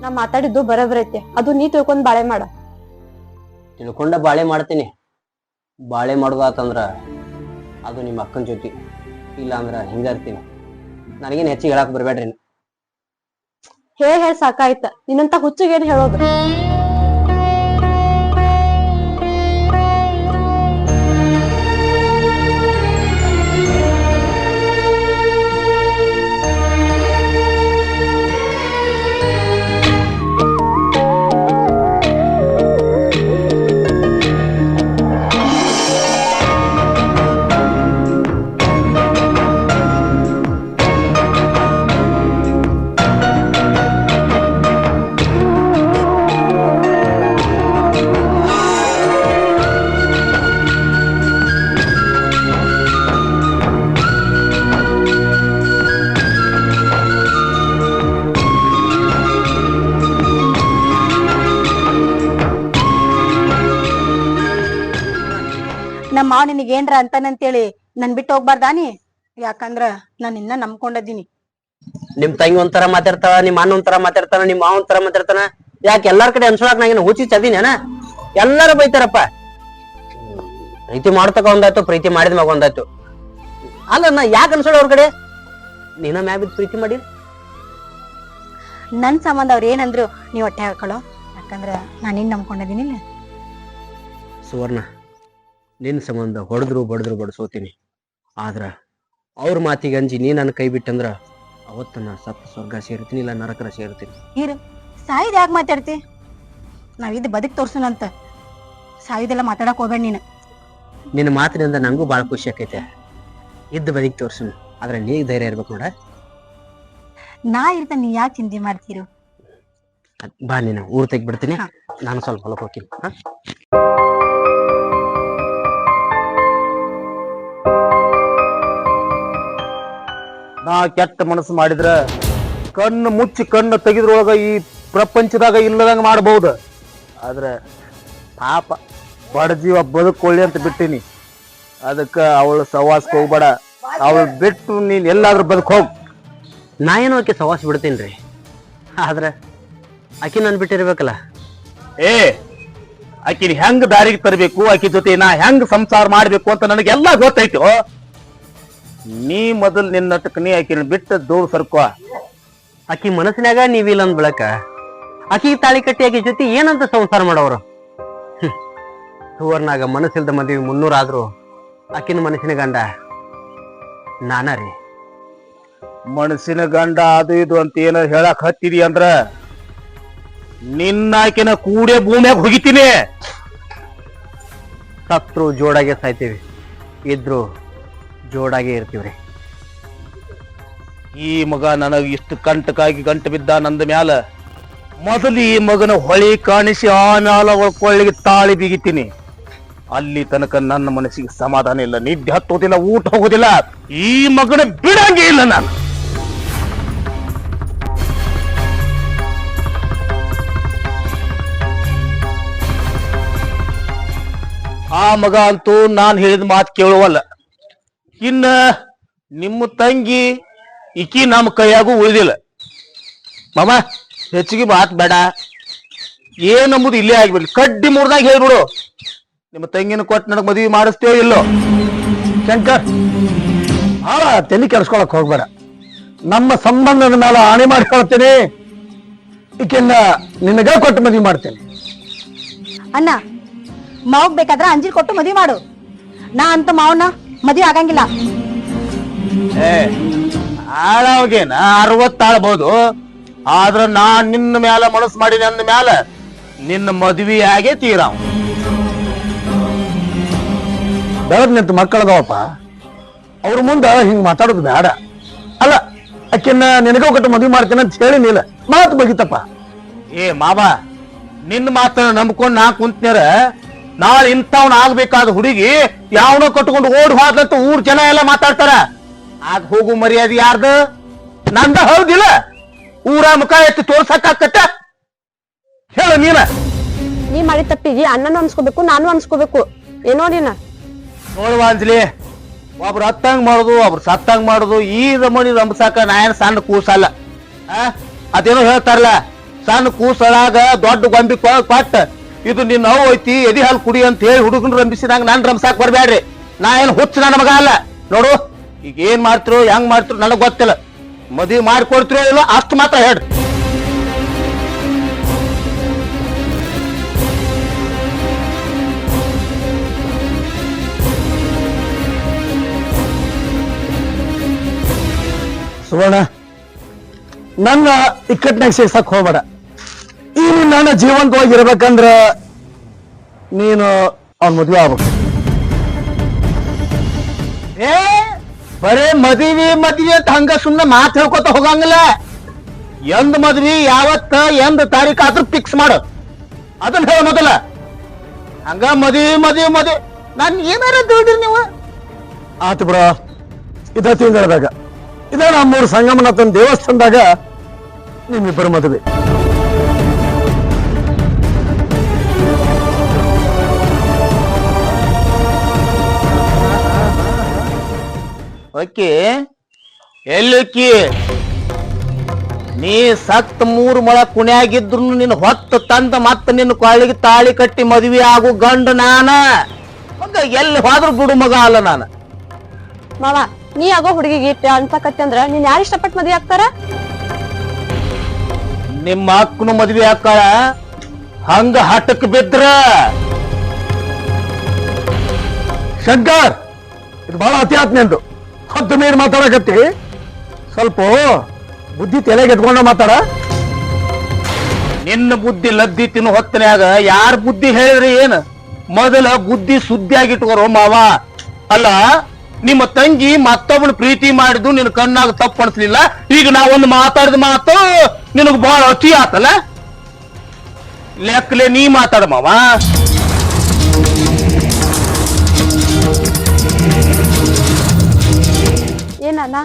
ನಾ ಮಾತಾಡಿದ್ದು ಬರೋಬ್ರೈತಿ ಅದು ನೀ ತಿಳ್ಕೊಂಡ್ ಬಾಳೆ ಮಾಡ. ತಿಳ್ಕೊಂಡ ಬಾಳೆ ಮಾಡ್ತೀನಿ. ಬಾಳೆ ಮಾಡೋದಾತಂದ್ರ ಅದು ನಿಮ್ಮ ಅಕ್ಕನ ಜೊತೆ. ಇಲ್ಲ ಅಂದ್ರ ಹಿಂಗ ಇರ್ತೀನಿ. ನನಗೇನು ಹೆಚ್ಚಿಗೆ ಹೇಳಕ್ ಬರ್ಬೇಡ್ರಿ ಹೇ ಹೇ ಸಾಕಾಯ್ತ. ನಿನ್ನಂತ ಹುಚ್ಚಿಗೇನ್ ಹೇಳೋದು? ನಮ್ಮ ಮಾವ ನಿನಗೆ ಏನ್ರ ಅಂತಾನಂತೇಳಿ ನನ್ ಬಿಟ್ಟು ಹೋಗ್ಬಾರ್ದಾನಿ ಯಾಕಂದ್ರ ನಾನ್ ಇನ್ನ ನಂಬ್ಕೊಂಡದೀನಿ. ನಿಮ್ ತಂಗಿ ಒಂಥರ ಮಾತಾಡ್ತಾಳ ನಿಮ್ಮ ಅಣ್ಣ ಒಂಥರ ಮಾತಾಡ್ತಾನ ನಿಮ್ಮ ಮಾವ ಒಂಥರ ಮಾತಾಡ್ತಾನ. ಯಾಕೆ ಎಲ್ಲಾರ ಕಡೆ ಅನ್ಸೋಳಕ್ ನಂಗೇನು ಹುಚ್ಚಿ ಚದಿನೇನ? ಎಲ್ಲಾರು ಬೈತಾರಪ್ಪ. ಪ್ರೀತಿ ಮಾಡ್ತಕ ಒಂದಾಯ್ತು ಪ್ರೀತಿ ಮಾಡಿದ ಮಗ ಒಂದಾಯ್ತು. ಅಲ್ಲ ನಾ ಯಾಕೆ ಅನ್ಸೋಳ ಅವ್ರ ಕಡೆ? ನೀನ ಮ್ಯಾಬಿದ್ ಪ್ರೀತಿ ಮಾಡಿ ನನ್ ಸಂಬಂಧ ಅವ್ರ ಏನಂದ್ರು ನೀವ್ ಹೊಟ್ಟೆ ಹಾಕೊಳ್ಳೋ ಯಾಕಂದ್ರ ನಾನ್ ನಿನ್ ನಂಬ್ಕೊಂಡಿದೀನಿಲ್ಲ ಸುವರ್ಣ ನಿನ್ನ ಸಂಬಂಧ ಹೊಡೆದ್ರು ಬಡದ್ರು ಬಡಿಸೋತೀನಿ. ಆದ್ರ ಅವ್ರ ಮಾತಿಗೆ ಅಂಜಿ ನೀ ನನ್ನ ಕೈ ಬಿಟ್ಟಂದ್ರ ಅವತ್ತು ನಾ ಸಪ್ತ ಸ್ವರ್ಗ ಸೇರ್ತೀನಿ ಇಲ್ಲ ನರಕರ ಸೇರ್ತೀನಿ. ಇರು ಸಾಯಿದ್ ಯಾಕೆ ಮಾತಾಡ್ತಿ? ನಾವಿದ್ ಇದು ಬದುಕ್ ತೋರ್ಸುನಂತ ಸಾಯಿದೆಲ್ಲ ಮಾತಾಡಕ್ ಹೋಗ್ಬೇಡ ನೀನು. ನಿನ್ನ ಮಾತಿನಿಂದ ನಂಗೂ ಭಾಳ ಖುಷಿ ಆಕೈತೆ. ಇದ್ದ ಬದಿಕ್ ತೋರ್ಸು ಆದ್ರೆ ನೀ ಧೈರ್ಯ ಇರ್ಬೇಕು ನೋಡ. ನಾ ಇರ್ತ ನೀ ಯಾಕೆ ಚಿಂತೆ ಮಾಡ್ತೀರು? ಬಾ ನೀನು ಊರ್ ತೆಗ್ಬಿಡ್ತೀನಿ. ನಾನು ಸ್ವಲ್ಪ ಹೊಲಕ್ಕೆ ಹೋಗ್ತೀನಿ. ಹಾ? ನಾ ಕೆಟ್ಟ ಮನಸ್ಸು ಮಾಡಿದ್ರ ಕಣ್ಣು ಮುಚ್ಚಿ ಕಣ್ಣು ತೆಗೆದ್ರೊಳಗ ಈ ಪ್ರಪಂಚದಾಗ ಇಲ್ಲದಂಗ ಮಾಡಬಹುದು. ಆದ್ರೆ ಪಾಪ ಬಡ ಜೀವ ಬದುಕೊಳ್ಳಿ ಅಂತ ಬಿಟ್ಟಿನಿ. ಅದಕ್ಕ ಅವಳು ಸವಾಸಕ್ಕೆ ಹೋಗ್ಬೇಡ. ಅವಳು ಬಿಟ್ಟು ನೀನ್ ಎಲ್ಲಾದ್ರೂ ಬದುಕ್ ಹೋಗ್. ನಾ ಏನೋ ಆಕೆ ಸವಾಸ ಬಿಡ್ತೀನಿ ಆದ್ರೆ ಆಕಿ ನಾನು ಬಿಟ್ಟಿರ್ಬೇಕಲ್ಲ ಏ ಆಕಿನ ಹೆಂಗ್ ದಾರಿಗೆ ತರಬೇಕು? ಆಕಿ ಜೊತೆ ನಾ ಹೆಂಗ್ ಸಂಸಾರ ಮಾಡ್ಬೇಕು ಅಂತ ನನಗೆಲ್ಲ ಗೊತ್ತೈತು? ನೀ ಮೊದಲು ನಿನ್ನ ನೀ ಆಕಿನ ಬಿಟ್ಟು ದೂರ ಸರ್ಕೋ ಆಕಿ ಮನಸ್ಸಿನಾಗ ನೀವಿಲ್ಲ ಅಂದ್ ಬೆಳಕ. ಆಕಿ ತಾಳಿ ಕಟ್ಟಿ ಆಕಿ ಜೊತೆ ಏನಂತ ಸಂಸಾರ ಮಾಡೋರು? ಸುವರ್ನಾಗ ಮನಸ್ಸಿಲ್ದ ಮದುವೆ ಮುನ್ನೂರ ಆದ್ರು ಆಕಿನ ಮನಸ್ಸಿನ ಗಂಡ ನಾನ ರೀ. ಮನಸ್ಸಿನ ಗಂಡ ಅದು ಇದು ಅಂತ ಏನೋ ಹೇಳಕ್ ಹತ್ತಿದಿ ಅಂದ್ರ ನಿನ್ನಾಕಿನ ಕೂಡೆ ಭೂಮಿಯಾಗ ಹೋಗಿತೀನಿ ಸತ್ರು ಜೋಡಾಗೆ ಸಾಯ್ತೀವಿ. ಇದ್ರು ಜೋಡಾಗೆ ಇರ್ತೀವ್ರಿ. ಈ ಮಗ ನನಗೆ ಇಷ್ಟು ಕಂಟಕಾಗಿ ಗಂಟು ಬಿದ್ದ ನಂದ ಮ್ಯಾಲ ಮೊದಲು ಈ ಮಗನ ಹೊಳಿ ಕಾಣಿಸಿ ಆಮ್ಯಾಲ ಕೊಳ್ಳಿಗೆ ತಾಳಿ ಬಿಗಿತೀನಿ. ಅಲ್ಲಿ ತನಕ ನನ್ನ ಮನಸ್ಸಿಗೆ ಸಮಾಧಾನ ಇಲ್ಲ, ನಿದ್ದೆ ಹತ್ತೋದಿಲ್ಲ, ಊಟ ಹೋಗೋದಿಲ್ಲ, ಈ ಮಗನ ಬಿಡಂಗೇ ಇಲ್ಲ ನಾನು. ಆ ಮಗ ಅಂತೂ ನಾನು ಹೇಳಿದ ಮಾತು ಕೇಳುವಲ್ಲ. ಇನ್ನ ನಿಮ್ಮ ತಂಗಿ ಇಕಿ ನಮ್ಮ ಕೈಯಾಗೂ ಉಳಿದಿಲ್ಲ. ಮಾಮ, ಹೆಚ್ಚಿಗೆ ಮಾತ್ ಬೇಡ. ಏನಂಬುದು ಇಲ್ಲೇ ಆಗ್ಬಿಡ್ಲಿ. ಕಡ್ಡಿ ಮುರ್ದಾಗ ಹೇಳ್ಬಿಡು ನಿಮ್ಮ ತಂಗಿನ ಕೊಟ್ಟು ನನಗೆ ಮದುವೆ ಮಾಡಿಸ್ತೇವೋ ಇಲ್ಲೋ? ಶಂಕರ್, ಭಾಳ ತಲೆ ಕೆಡಿಸ್ಕೊಳಕ್ ಹೋಗ್ಬೇಡ. ನಮ್ಮ ಸಂಬಂಧದ ಮೇಲೆ ಆಣೆ ಮಾಡ್ಕೊಳ್ತೇನೆ. ಈಕೆನ್ನ ನಿನಗ ಕೊಟ್ಟು ಮದುವೆ ಮಾಡ್ತೇನೆ. ಅಣ್ಣ, ಮಾವಗ್ ಬೇಕಾದ್ರೆ ಅಂಜಿಲ್ ಕೊಟ್ಟು ಮದ್ವಿ ಮಾಡು. ನಾ ಅಂತ ಮಾವನ ಮದ್ವೆ ಆಗಂಗಿಲ್ಲ. ಏ ಆಳವಗೇನ? ಅರವತ್ತಾಳ್ಬಹುದು ಆದ್ರ ನಾ ನಿನ್ನ ಮ್ಯಾಲ ಮನಸ್ಸು ಮಾಡಿ ಅಂದ ಮ್ಯಾಲ ನಿನ್ನ ಮದ್ವಿ ಆಗೇ ತೀರಾವ್ ಬೆಳದ್ ನಿಂತ ಮಕ್ಕಳದವಪ್ಪ ಅವ್ರ ಮುಂದ ಹಿಂಗ್ ಮಾತಾಡೋದು ಬೇಡ ಅಲ್ಲ ಅಕ್ಕಿನ್ನ ನಿನಗ ಕೊಟ್ಟು ಮದ್ವಿ ಮಾಡ್ತೇನೆ ಅಂತ ಹೇಳಿ ನೀಲ ಮಾತು ಬಗಿತಪ್ಪ ಏ ಮಾವ ನಿನ್ನ ಮಾತನ್ನ ನಂಬ್ಕೊಂಡು ನಾ ಕುಂತ್ನ್ಯಾರ ನಾಳೆ ಇಂಥವ್ನ ಆಗ್ಬೇಕಾದ ಹುಡುಗಿ ಯಾವನೋ ಕಟ್ಕೊಂಡು ಓಡ್ ಹೋದಂತ ಊರ್ ಜನ ಎಲ್ಲ ಮಾತಾಡ್ತಾರ. ಆಗ ಹೋಗು ಮರ್ಯಾದೆ ಯಾರ್ದು? ನಂದ ಹೌದಿಲ್ಲ. ಊರ ಮುಖ ಎತ್ತಿ ತೋರ್ಸಕ್ಕಾಕತ್ತ ಹೇಳು ನೀನ. ನೀ ಮಾಡಿ ತಪ್ಪಿಗೆ ಅಣ್ಣನೂ ಅನ್ಸ್ಕೋಬೇಕು ನಾನು ಅನ್ಸ್ಕೋಬೇಕು. ಏನೋ ನೀನ. ನೋಡುವ ಅಂಜಲಿ ಒಬ್ರು ಹತ್ತಂಗ್ ಮಾಡುದು ಒಬ್ರು ಸತ್ತಂಗ್ ಮಾಡುದು ಈ ರಮಣಿ ರಂಬಸಾಕ ನಾಯನ್ ಸಣ್ಣ ಕೂಸಲ್ಲ. ಆ? ಅದೇನೋ ಹೇಳ್ತಾರಲ್ಲ ಸಣ್ಣ ಕೂಸಳಾಗ ದೊಡ್ಡ ಗೊಂಬಿ ಕೊ- ಕೊಟ್ಟ ಇದು ನಿನ್ನ ಅವ್ ಐತಿ, ಎದಿ ಹಾಲು ಕುಡಿ ಅಂತ ಹೇಳಿ ಹುಡುಗನ್ ರಂಭಿಸಿದಾಗ ನಾನ್ ರಂಸಾಕ್ ಬರ್ಬೇಡ್ರಿ ನಾ ಏನ್ ಹುಚ್ಚ ನನ್ನ ಮಗ ಅಲ್ಲ. ನೋಡು, ಈಗ ಏನ್ ಮಾಡ್ತಿರೋ, ಹೆಂಗ್ ಮಾಡ್ತಿರೋ ನನಗ್ ಗೊತ್ತಿಲ್ಲ. ಮದ್ವಿ ಮಾಡ್ಕೊಡ್ತಿರೋ ಇಲ್ಲ, ಅಷ್ಟು ಮಾತ್ರ ಹೇಳ್ರಿ. ಸುವರ್ಣ, ನನ್ನ ಇಕ್ಕಟ್ನಾಗ ಸೇರ್ಸಕ್ ಹೋಗ್ಬೇಡ. ಈ ನನ್ನ ಜೀವಂತವಾಗಿ ಇರ್ಬೇಕಂದ್ರ ನೀನು ಅವ್ನ ಮದ್ವೆ ಆಗ್ಬೇಕು. ಏ, ಬರೇ ಮದ್ವಿ ಮದ್ವಿ ಅಂತ ಹಂಗ ಸುಮ್ಮನೆ ಮಾತು ಹೇಳ್ಕೊತ ಹೋಗಂಗಿಲ್ಲ. ಎಂದ್ ಮದ್ವಿ ಯಾವತ್ತ ಎಂದ್ ತಾರೀಖ್ ಆದ್ರೂ ಫಿಕ್ಸ್ ಮಾಡು. ಅದನ್ನ ಹೇಳ ಮೊದಲ. ಹಂಗ ಮದ್ವಿ ಮದ್ವಿ ಮದ್ವಿ. ನಾನ್ ಏನಾರ ತಿಳಿದ್ರಿ ನೀವು? ಆತು ಬಿಡ. ಇದ ತಿಂಗಳದಾಗ. ಇದ ನಮ್ಮೂರು ಸಂಗಮನಾಥನ್ ದೇವಸ್ಥಾನದಾಗ ನಿಮ್ಮಿಬ್ಬರ ಮದುವೆ. ಓಕೆ ಎಲ್ಲಕ್ಕಿ? ನೀ ಸತ್ ಮೂರು ಮೊಳ ಕುಣ್ಯಾಗಿದ್ರು ನಿನ್ನ ಹೊತ್ತು ತಂದ ಮತ್ತ ನಿನ್ನ ಕೊಳ್ಳಿಗೆ ತಾಳಿ ಕಟ್ಟಿ ಮದುವೆ ಆಗು ಗಂಡ ನಾನ. ಮಗ ಎಲ್ಲಿ ಹೋದ್ರು ಬಿಡು ಮಗ ಅಲ್ಲ ನಾನು. ಮಾವ ನೀ ಆಗೋ ಹುಡುಗಿಗೆ ಇಟ್ಟು ಅನ್ಸಕತ್ತಿ ಅಂದ್ರ ನೀನ್ ಯಾರು ಇಷ್ಟಪಟ್ಟು ಮದ್ವೆ ಆಗ್ತಾರ? ನಿಮ್ಮ ಅಕ್ಕನು ಮದ್ವೆ ಹಾಕಾಳ ಹಂಗ ಹಟಕ್ ಬಿದ್ರ. ಶಂಕರ್ ಇದು ಬಹಳ ಅತಿ ಆತ್ಮೆಂದು ನಿಂದು. ಹತ್ತು ಮೀರಿ ಮಾತಾಡಕತ್ತಿ. ಸ್ವಲ್ಪ ಬುದ್ಧಿ ತಲೆಗೆ ಎತ್ಕೊಂಡ ಮಾತಾಡ. ನಿನ್ನ ಬುದ್ಧಿ ಲದ್ದಿ ತಿನ್ನು ಹೊತ್ತನ್ಯಾಗ ಯಾರ ಬುದ್ಧಿ ಹೇಳಿದ್ರಿ ಏನ್? ಮೊದಲ ಬುದ್ಧಿ ಸುದ್ದಿ ಆಗಿಟ್ಕೋರು ಮಾವ. ಅಲ್ಲ, ನಿಮ್ಮ ತಂಗಿ ಮತ್ತೊಬ್ಬನ ಪ್ರೀತಿ ಮಾಡಿದ್ದು ನಿನ್ನ ಕಣ್ಣಾಗ ತಪ್ಪು ಅನ್ಸ್ಲಿಲ್ಲ. ಈಗ ನಾ ಒಂದು ಮಾತಾಡಿದ ಮಾತು ನಿನಗ್ ಬಹಳ ಅತಿ ಆತಲ್ಲ? ಲೆಕ್ಕಲೆ ನೀ ಮಾತಾಡ ಮಾವ. ಏನಣ್ಣ?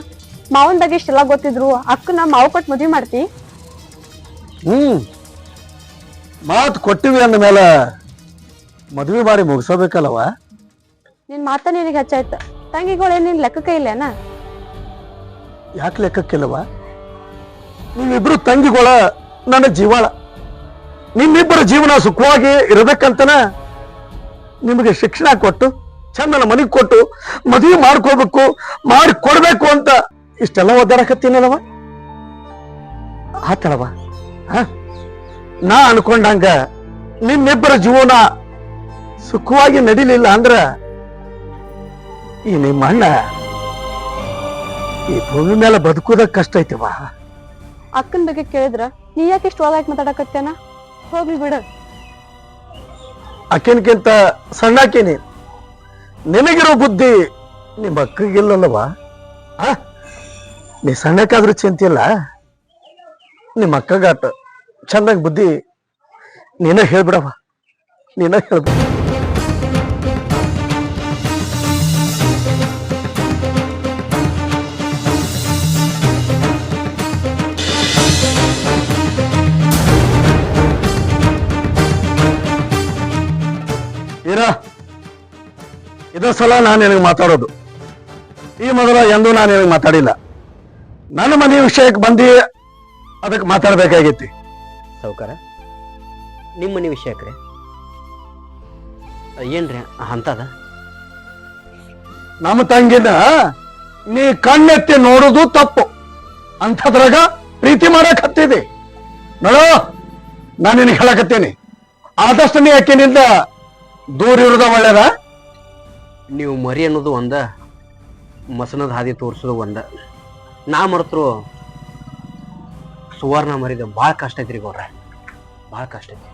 ಮಾವನ್ ಬಗ್ಗೆ ಇಷ್ಟೆಲ್ಲ ಗೊತ್ತಿದ್ರು ಅಕ್ಕನ ಮಾವು ಕೊಟ್ಟು ಮದುವೆ ಮಾಡ್ತಿ? ಹ್ಮ್. ಮಾತು ಕೊಟ್ಟಿವಿ ಅಂದ ಮೇಲೆ ಮದುವೆ ಮಾಡಿ ಮುಗಿಸಬೇಕಲ್ಲವ? ನಿನ್ ಮಾತ ನಿನಗೆ ಹಚ್ಚಾಯ್ತ ತಂಗಿಗಳು ನಿನ್ ಲೆಕ್ಕಕ್ಕೆ ಇಲ್ಲೇನ? ಯಾಕೆ ಲೆಕ್ಕಕ್ಕಿಲ್ಲವ ನೀವಿಬ್ರು ತಂಗಿಗಳ ನನ್ನ ಜೀವಾಳ. ನಿಮ್ಮಿಬ್ಬರ ಜೀವನ ಸುಖವಾಗಿ ಇರಬೇಕಂತನ ನಿಮಗೆ ಶಿಕ್ಷಣ ಕೊಟ್ಟು ಚಂದನ ಮನೆಗೆ ಕೊಟ್ಟು ಮದುವೆ ಮಾಡ್ಕೋಬೇಕು ಮಾಡಿ ಕೊಡ್ಬೇಕು ಅಂತ ಇಷ್ಟೆಲ್ಲ ಒದ್ದಾಡಕತ್ತೀನಲ್ಲವ? ಆತಳವ ಹ? ನಾ ಅನ್ಕೊಂಡಂಗ ನಿಮ್ಮಿಬ್ಬರ ಜೀವನ ಸುಖವಾಗಿ ನಡಿಲಿಲ್ಲ ಅಂದ್ರ ಈ ನಿಮ್ಮ ಅಣ್ಣ ಈ ಭೂಮಿ ಮೇಲೆ ಬದುಕುದ ಕಷ್ಟ ಐತಿವ. ಅಕ್ಕನ ಬಗ್ಗೆ ಕೇಳಿದ್ರ ನೀ ಯಾಕೆ ಇಷ್ಟು ಒಳಗೆ ಮಾತಾಡಕತ್ತೇನ? ಹೋಗ್ಲಿ ಬಿಡ. ಅಕ್ಕಿನ್ಕಿಂತ ಸಣ್ಣಾಕಿನಿ ನಿನಗಿರೋ ಬುದ್ಧಿ ನಿಮ್ಮ ಅಕ್ಕಗಿಲ್ಲಲ್ಲವ? ನೀ ಸಣ್ಣಕ್ಕಾದ್ರೂ ಚಿಂತಿಲ್ಲ ನಿಮ್ಮ ಅಕ್ಕಗಾಟ ಚಂದಾಗಿ ಬುದ್ಧಿ ನೀನ ಹೇಳ್ಬಿಡವ ನೀನ ಹೇಳ್ಬಿಡ. ಇದ ಸಲ ನಾನು ನಿನಗೆ ಮಾತಾಡೋದು. ಈ ಮೊದಲ ಎಂದೂ ನಾನು ನಿನಗೆ ಮಾತಾಡಿಲ್ಲ. ನನ್ನ ಮನೆ ವಿಷಯಕ್ಕೆ ಬಂದು ಅದಕ್ಕೆ ಮಾತಾಡ್ಬೇಕಾಗೈತಿ. ಸೌಕಾರ. ನಿಮ್ಮ ಮನೆ ವಿಷಯಕ್ಕೆ ಏನ್ರಿ ಅಂತದ ನಮ್ಮ ತಂಗಿನ ನೀ ಕಣ್ಣೆತ್ತಿ ನೋಡುದು ತಪ್ಪು. ಅಂಥದ್ರಾಗ ಪ್ರೀತಿ ಮಾಡಕ್ ಹತ್ತಿದೆ. ನೋಡು ನಾನು ನಿನಗೆ ಹೇಳಕತ್ತೇನೆ. ಆದಷ್ಟು ನೀ ಅಕ್ಕಿನಿಂದ ದೂರ ಇರೋದ ಒಳ್ಳೇದ? ನೀವು ಮರಿ ಅನ್ನೋದು ಒಂದ, ಮಸನದ ಹಾದಿ ತೋರಿಸೋದು ಒಂದ. ನಾ ಮರೆತರು ಸುವರ್ಣ ಮರಿದ ಭಾಳ ಕಷ್ಟ ಐತ್ರಿ ಗೌಡ್ರ. ಭಾಳ ಕಷ್ಟ ಐತಿ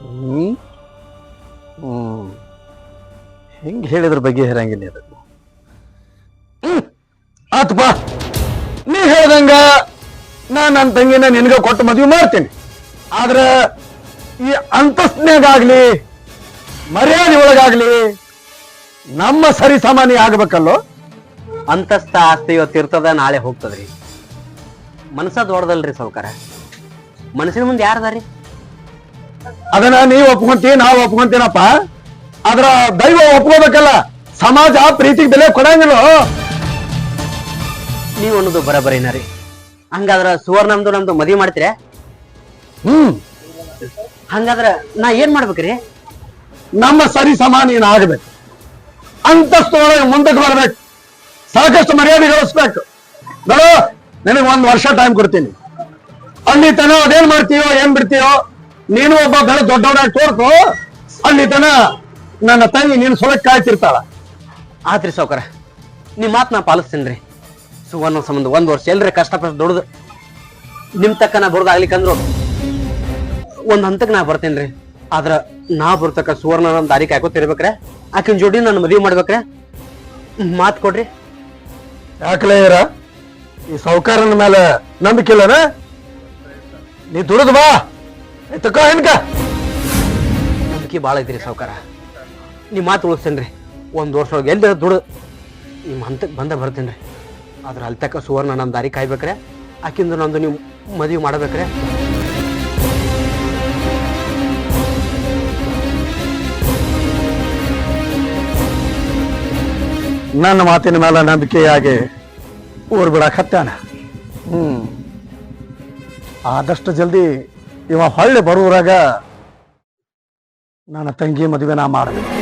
ಹ್ಞೂ ಹೆಂಗೆ ಹೇಳಿದ್ರ ಬಗ್ಗೆ ಹೇಳಂಗಿಲ್ಲ ಅದು. ಹ್ಮ್. ಆತಪ್ಪ ನೀ ಹೇಳ್ದಂಗ ನಾ ನನ್ನ ತಂಗಿನ ನಿನಗ ಕೊಟ್ಟು ಮದುವೆ ಮಾಡ್ತೀನಿ. ಆದ್ರ ಈ ಅಂತಸ್ನ್ಯಾಗಾಗ್ಲಿ ಮರ್ಯಾದೆ ಒಳಗಾಗ್ಲಿ ನಮ್ಮ ಸರಿ ಸಾಮಾನ್ಯ ಆಗ್ಬೇಕಲ್ಲೋ? ಅಂತಸ್ತ ಆಸ್ತಿ ಇವತ್ತು ಇರ್ತದ ನಾಳೆ ಹೋಗ್ತದ್ರಿ. ಮನಸ್ಸ ದೊಡ್ಡದಲ್ರಿ ಸಾವುಕಾರ. ಮನಸ್ಸಿನ ಮುಂದೆ ಯಾರದಾರಿ ಅದನ್ನ ನೀವ್ ಒಪ್ಕೊಂತೀವಿ ನಾವು ಒಪ್ಕೊಂತೀನಪ್ಪ. ಅದ್ರ ದೈವ ಒಪ್ಕೋಬೇಕಲ್ಲ? ಸಮಾಜ ಪ್ರೀತಿಗೆ ಬೆಲೆ ಕೊಡಂಗಿಲ್ಲ. ನೀವು ಅನ್ನೋದು ಬರಬರಿನ ರೀ. ಹಂಗಾದ್ರ ಸುವರ್ಣಂದು ನಮ್ದು ನಮ್ದು ಮಾಡ್ತೀರ ಮಾಡ್ತೀರಾ? ಹ್ಮ್. ಹಂಗಾದ್ರ ನಾ ಏನ್ ಮಾಡ್ಬೇಕ್ರಿ? ನಮ್ಮ ಸರಿ ಸಮಾನ ಆಗಬೇಕು. ಅಂತಸ್ತು ಒಳಗೆ ಮುಂದಕ್ಕೆ ಬರ್ಬೇಕು. ಸಾಕಷ್ಟು ಮರ್ಯಾದೆ ಗಳಿಸ್ಬೇಕು. ನೋಡು, ನಿನಗೆ ಒಂದು ವರ್ಷ ಟೈಮ್ ಕೊಡ್ತೀನಿ. ಅಲ್ಲಿ ತನ ಅದೇನ್ ಮಾಡ್ತೀಯೋ, ಏನ್ ಬಿಡ್ತೀಯೋ, ನೀನು ಒಬ್ಬ ಬೆಳೆ ದೊಡ್ಡವನಾಗಿ ತೋರ್ತು ಅಲ್ಲಿ ತನ ನನ್ನ ತಂಗಿ ನೀನು ಸೊಳಕ್ ಕಾಯ್ತಿರ್ತಾಳ. ಆತ್ರಿ ಸೌಕರ ನಿಮ್ ಮಾತ್ ನಾ ಪಾಲಿಸ್ತೇನ್ರಿ. ಸುವರ್ಣ ಸಂಬಂಧ ಒಂದ್ ವರ್ಷ ಎಲ್ರಿ ಕಷ್ಟಪಟ್ಟು ದುಡ್ದು ನಿಮ್ ತಕ್ಕ ನಾ ಒಂದ್ ಹಂತಕ್ಕೆ ನಾ ಬರ್ತೇನ್ರಿ. ಆದ್ರ ನಾ ಬರ್ತಕ್ಕ ಸುವರ್ಣ ನನ್ನ ದಾರಿ ಕಾಯ್ಕೋತಿರ್ಬೇಕ್ರೆ ಆಕಿನ ಜೋಡಿ ನಾನು ಮದುವೆ ಮಾಡ್ಬೇಕ್ರೆ? ಮಾತ್ ಕೊಡ್ರಿ. ಯಾಕಲೇ ಇರ? ಈ ಸಾವುಕಾರನ ಮೇಲೆ ನಂಬಿಕೆ ಇಲ್ಲನ? ನೀ ದುಡಿದು ಬಾ. ತಕ್ಕ ಹೆಣ್ಕ. ನಂಬಿಕೆ ಭಾಳ ಐತ್ರಿ ಸಾವುಕಾರ. ನೀ ಮಾತು ಉಳಿಸ್ತೇನ್ರಿ ಒಂದ್ ವರ್ಷ ಒಳಗೆ ಎಲ್ಲಿ ದುಡ್ದು ನಿಮ್ಮ ಹಂತಕ್ಕೆ ಬಂದ ಬರ್ತೇನ್ರಿ. ಆದ್ರ ಅಲ್ಲಿ ತಕ್ಕ ಸುವರ್ಣ ನನ್ನ ದಾರಿ ಕಾಯ್ಬೇಕ್ರೆ. ಆಕಿಂದ ನಂದು ನೀವು ಮದ್ವಿ ಮಾಡ್ಬೇಕ್ರೆ. ನನ್ನ ಮಾತಿನ ಮೇಲೆ ನಂಬಿಕೆಯಾಗಿ ಊರು ಬಿಡಾಕತ್ತಾನ ಹ್ಞೂ ಹ್ಮ್. ಆದಷ್ಟು ಜಲ್ದಿ ಇವ ಹೊಳ್ಳಿ ಬರುವರಾಗ ನನ್ನ ತಂಗಿ ಮದುವೆ ನಾ ಮಾಡಬೇಕು.